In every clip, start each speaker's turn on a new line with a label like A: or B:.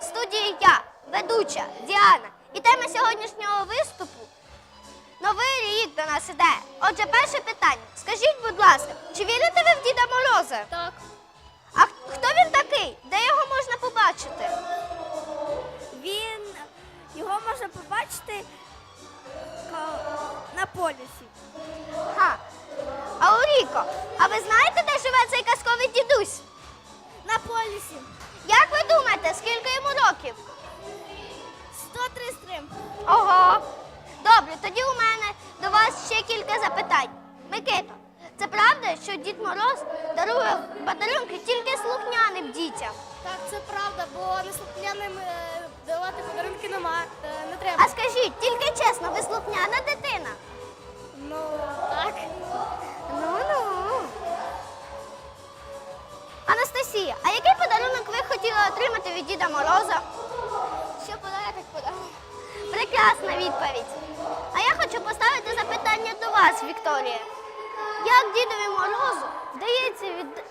A: студії я, ведуча Діана. І тема сьогоднішнього виступу Новий рік до нас іде. Отже, перше питання. Скажіть, будь ласка, чи вірите ви в Діда Мороза?
B: Так.
A: А хто він такий? Де його можна побачити?
B: Він його можна побачити на полюсі.
A: Ха. Ауріко, а ви знаєте, де живе цей казковий?
B: На полюсі.
A: Як ви думаєте, скільки йому років?
B: 103 стрим.
A: Ого. Добре, тоді у мене до вас ще кілька запитань. Микито, це правда, що Дід Мороз дарує подарунки тільки слухняним дітям?
B: Так, це правда, бо неслухняним е, давати подарунки нема, е, не треба.
A: А скажіть, тільки чесно, ви слухняна дитина?
B: Ну, так.
A: Ну. Анастасія, а який подарунок ви хотіли отримати від Діда Мороза? Що подарунок подарунок? Прекрасна відповідь. А я хочу поставити запитання до вас, Вікторія. Як дідові Морозу вдається від...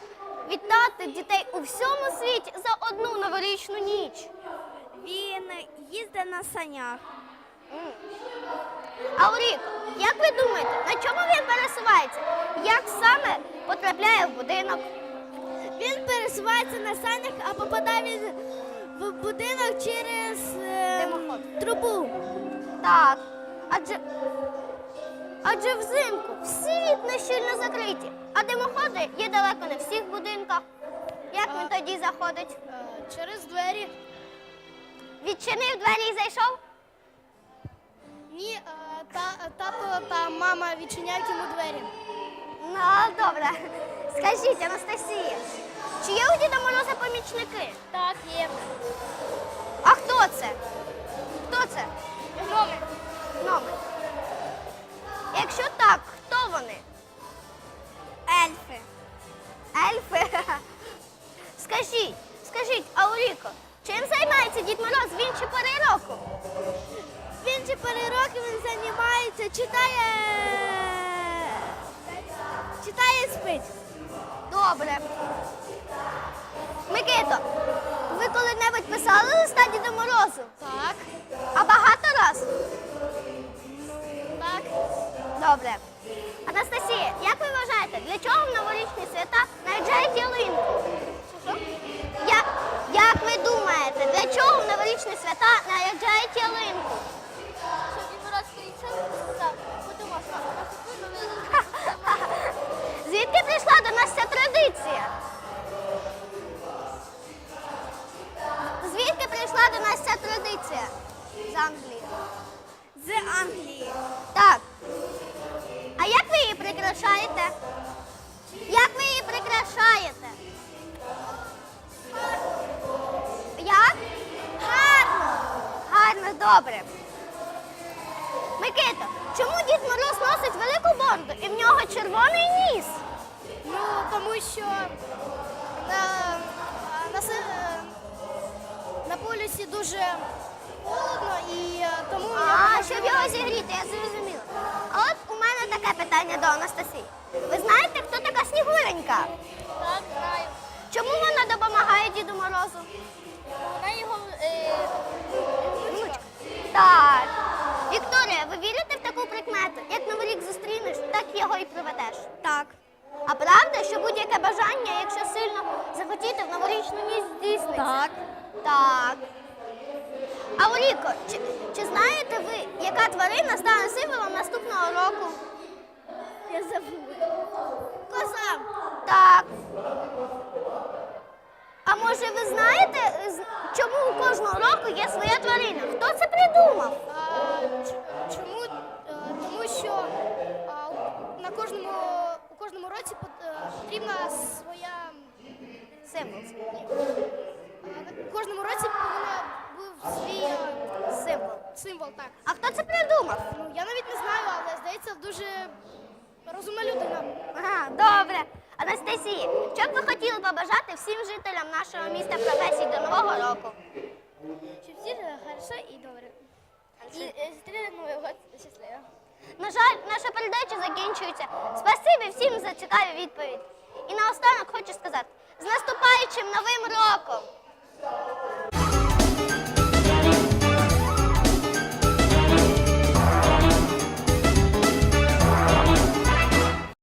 A: вітати дітей у всьому світі за одну новорічну ніч?
B: Він їздить на санях.
A: Ауріко, як ви думаєте, на чому він пересувається? Як саме потрапляє в будинок?
B: Він пересувається на санях, а попадає в будинок через е, трубу.
A: Так, адже, адже взимку всі вікна щільно закриті, а димоходи є далеко не в всіх будинках. Як він тоді заходить?
B: через двері.
A: Відчинив двері і зайшов?
B: Ні, е, та, тато та мама відчиняють йому двері.
A: Ну, добре. Скажіть, Анастасія, чи є у Діда Мороза помічники?
B: Так, є.
A: А хто це? Хто це?
B: Гноми.
A: Гноми. Якщо так, хто вони?
B: Ельфи.
A: Ельфи? Скажіть, скажіть, Ауріко, чим займається Дід Мороз в інші пори року?
B: В інші пори року він займається, читає. Читає і спить.
A: Добре. Микито, ви коли-небудь писали листа Діду Морозу?
B: Так.
A: А багато раз?
B: Так.
A: Добре. Анастасія, як ця? Звідки прийшла до нас ця традиція? З Англії.
B: З Англії.
A: Так. А як ви її прикрашаєте? Як ви її прикрашаєте? Як? Гарно. Гарно, добре. Микита, чому Дід Мороз носить велику бороду і в нього червоний ніс?
B: Ну, тому що на, на, на полюсі дуже холодно і е, тому
A: А,
B: я
A: щоб його зігріти, я зрозуміла. А от у мене таке питання до Анастасії. Ви знаєте, хто така Снігуренька?
B: так знаю.
A: Чому вона допомагає Діду Морозу?
B: Вона його е,
A: Внучка. Так. Вікторія, ви вірите в таку прикмету? Як Новий рік зустрінеш, так його і проведеш.
B: так.
A: А правда, що будь-яке бажання, якщо сильно захотіти в новорічну ніч здійсниться?
B: Так.
A: Так. А Оліко, чи, чи знаєте ви, яка тварина стане символом наступного року?
B: Я забула. Кожному році е, потрібна своя
A: Символ.
B: кожному році повинна був свій
A: Символ.
B: символ. Так.
A: А хто це придумав?
B: Ну я навіть не знаю, але здається, дуже розумна людина.
A: Ага, добре. Анастасія, що б ви хотіли побажати всім жителям нашого міста професій до Нового року?
B: Щоб всі жили хорошо і добре. І е, зустріли
A: закінчується. Спасибі всім за цікаві відповіді. І наостанок хочу сказати: з наступаючим новим роком!